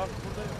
Bak buradayım.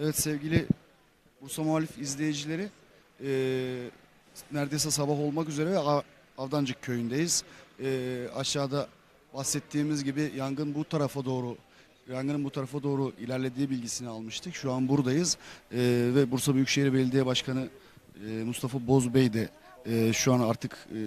Evet sevgili Bursa Muhalif izleyicileri eee, neredeyse sabah olmak üzere Avdancık köyündeyiz. Eee, aşağıda bahsettiğimiz gibi yangın bu tarafa doğru yangının bu tarafa doğru ilerlediği bilgisini almıştık. Şu an buradayız Eee, ve Bursa Büyükşehir Belediye Başkanı eee, Mustafa Bozbey de eee, şu an artık eee,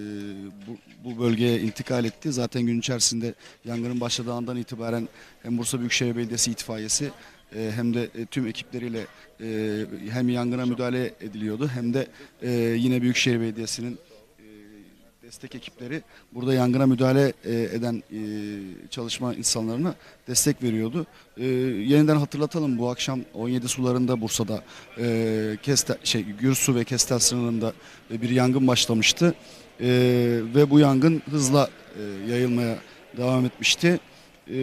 bu, bu bölgeye intikal etti. Zaten gün içerisinde yangının başladığı andan itibaren hem Bursa Büyükşehir Belediyesi itfaiyesi e, hem de e, tüm ekipleriyle e, hem yangına müdahale ediliyordu hem de yine Büyükşehir Belediyesi'nin destek ekipleri burada yangına müdahale eden çalışma insanlarına destek veriyordu. Yeniden hatırlatalım bu akşam 17 sularında Bursa'da e, Keste, şey, Gürsu ve Kestel sınırında bir yangın başlamıştı. Ve bu yangın hızla yayılmaya devam etmişti. Ee,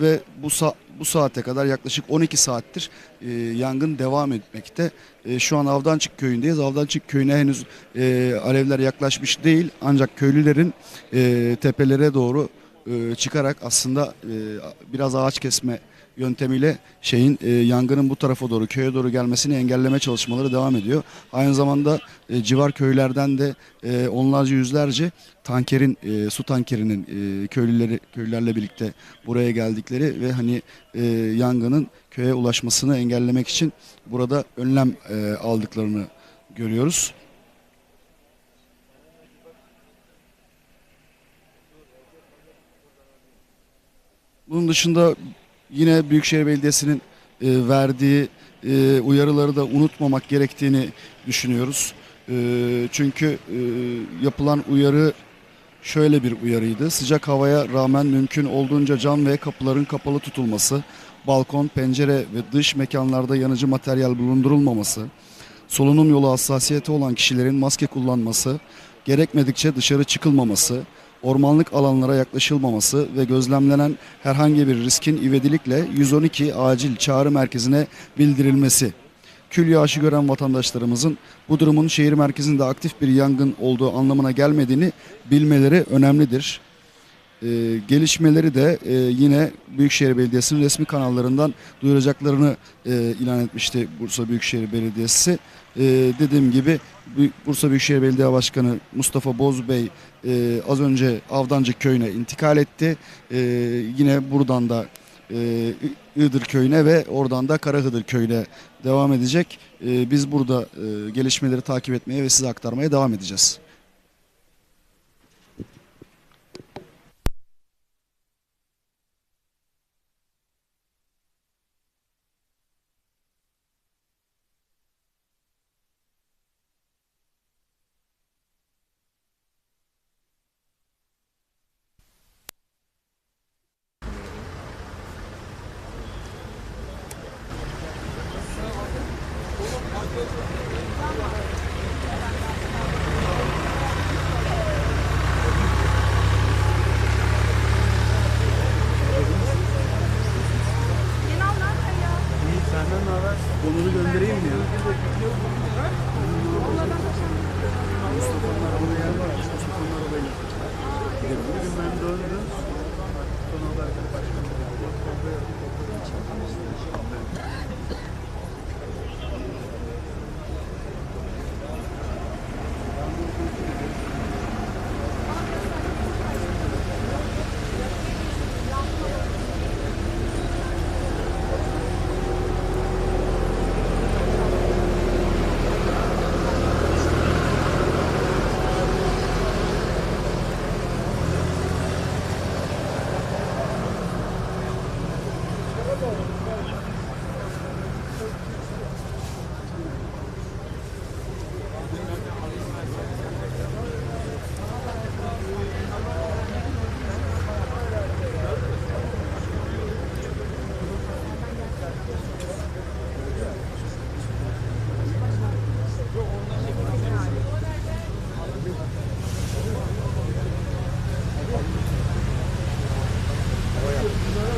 ve bu sa- bu saate kadar yaklaşık 12 saattir e, yangın devam etmekte. E, şu an Avdançık köyündeyiz. Avdançık köyüne henüz e, alevler yaklaşmış değil ancak köylülerin e, tepelere doğru e, çıkarak aslında e, biraz ağaç kesme yöntemiyle şeyin e, yangının bu tarafa doğru köye doğru gelmesini engelleme çalışmaları devam ediyor. Aynı zamanda e, civar köylerden de e, onlarca yüzlerce tankerin e, su tankerinin e, köylüleri köylülerle birlikte buraya geldikleri ve hani e, yangının köye ulaşmasını engellemek için burada önlem e, aldıklarını görüyoruz. Bunun dışında yine Büyükşehir Belediyesi'nin e, verdiği e, uyarıları da unutmamak gerektiğini düşünüyoruz. E, çünkü e, yapılan uyarı şöyle bir uyarıydı. Sıcak havaya rağmen mümkün olduğunca cam ve kapıların kapalı tutulması, balkon, pencere ve dış mekanlarda yanıcı materyal bulundurulmaması, solunum yolu hassasiyeti olan kişilerin maske kullanması, gerekmedikçe dışarı çıkılmaması, ormanlık alanlara yaklaşılmaması ve gözlemlenen herhangi bir riskin ivedilikle 112 acil çağrı merkezine bildirilmesi. Kül yağışı gören vatandaşlarımızın bu durumun şehir merkezinde aktif bir yangın olduğu anlamına gelmediğini bilmeleri önemlidir. Ee, gelişmeleri de e, yine Büyükşehir Belediyesi'nin resmi kanallarından duyuracaklarını e, ilan etmişti Bursa Büyükşehir Belediyesi. E, dediğim gibi Bursa Büyükşehir Belediye Başkanı Mustafa Bozbey e, az önce Avdancık köyüne intikal etti. E, yine buradan da e, Iğdır köyüne ve oradan da Karahıdır köyüne devam edecek. E, biz burada e, gelişmeleri takip etmeye ve size aktarmaya devam edeceğiz. Onuru göndereyim mi ya?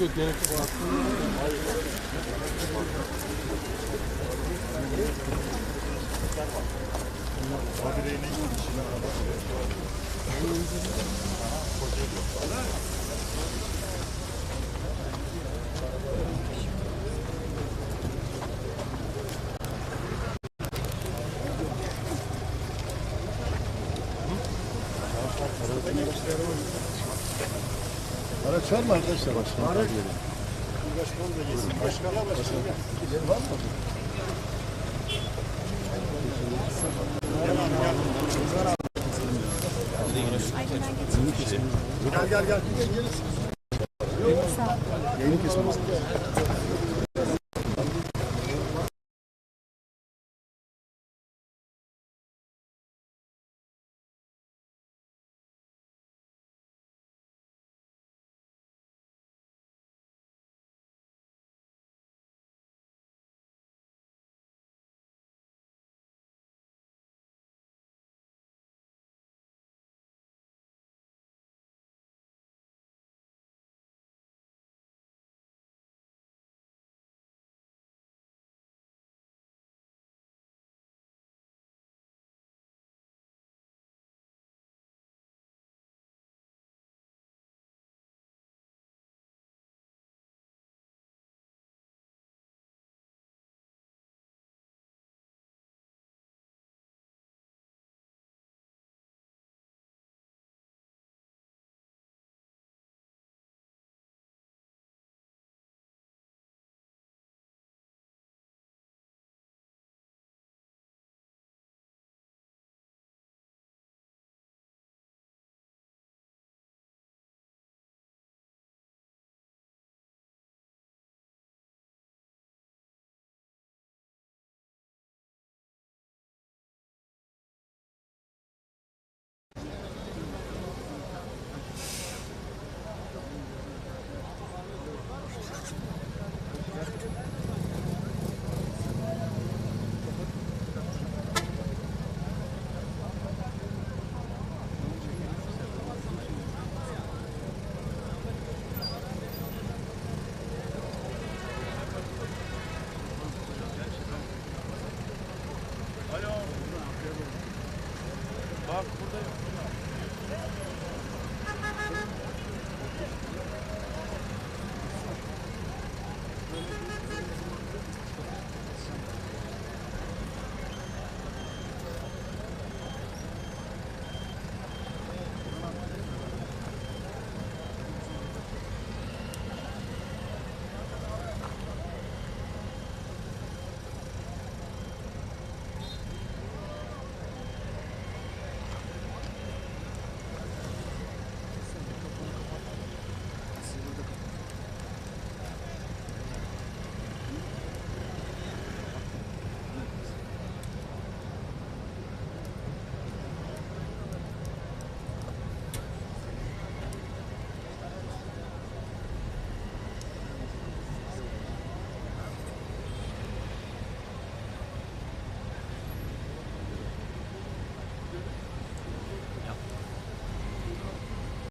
Araç var mı arkadaşlar? Başkan. Araç. Başkan da gelsin. Başkan. Var mı? Gel gel gel. Yayını kesmemiz.